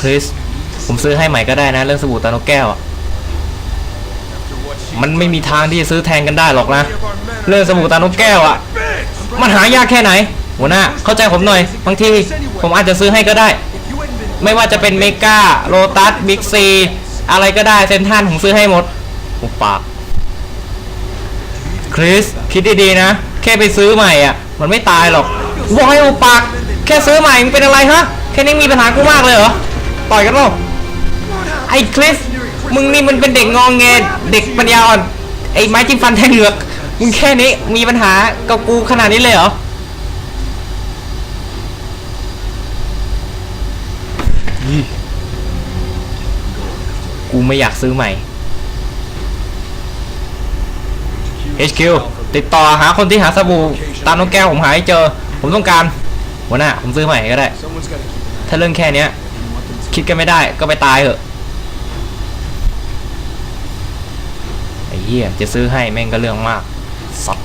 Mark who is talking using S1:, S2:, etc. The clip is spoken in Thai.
S1: คริส ผมซื้อให้ใหม่ก็ได้นะ เรื่องสบู่ตานกแก้วอะมันไม่มีทางที่จะซื้อแทนกันได้หรอกนะ เรื่องสบู่ตานกแก้วอะมันหายากแค่ไหน หัวหน้า เข้าใจผมหน่อย บางที ผมอาจจะซื้อให้ก็ได้ ไม่ว่าจะเป็นเมกาโลตัส บิ๊กซี อะไรก็ได้ เซนทันผมซื้อให้หมดหุบปาก คริส คิดดีๆนะ แค่ไปซื้อใหม่อะ มันไม่ตายหรอกวอยหุบปาก แค่ซื้อใหม่มึงเป็นอะไรฮะ แค่นี้มีปัญหากูมากเลยเหรอ ต่อยกันเปล่าไอ้คริส มึงนี่มันเป็นเด็กงองแงเด็กปัญญาอ่อน ไอ้ไม้จิ้มฟันแทงเหงือก มึงแค่นี้มีปัญหากับกูขนาดนี้เลยเหรอ กูไม่อยากซื้อใหม่ HQ ติดต่อหาคนที่หาสบู่ตามน้องแก้วผมหาให้เจอ ผมต้องการหัวหน้าผมซื้อใหม่ก็ได้
S2: Someone's gotta keep an
S1: ถ้าเรื่องแค่เนี้ย
S2: eye on them.
S1: คิดกันไม่ได้ก็ไปตายเถอะไอ้เหี้ยจะซื้อให้แม่งก็เรื่องมากสัตว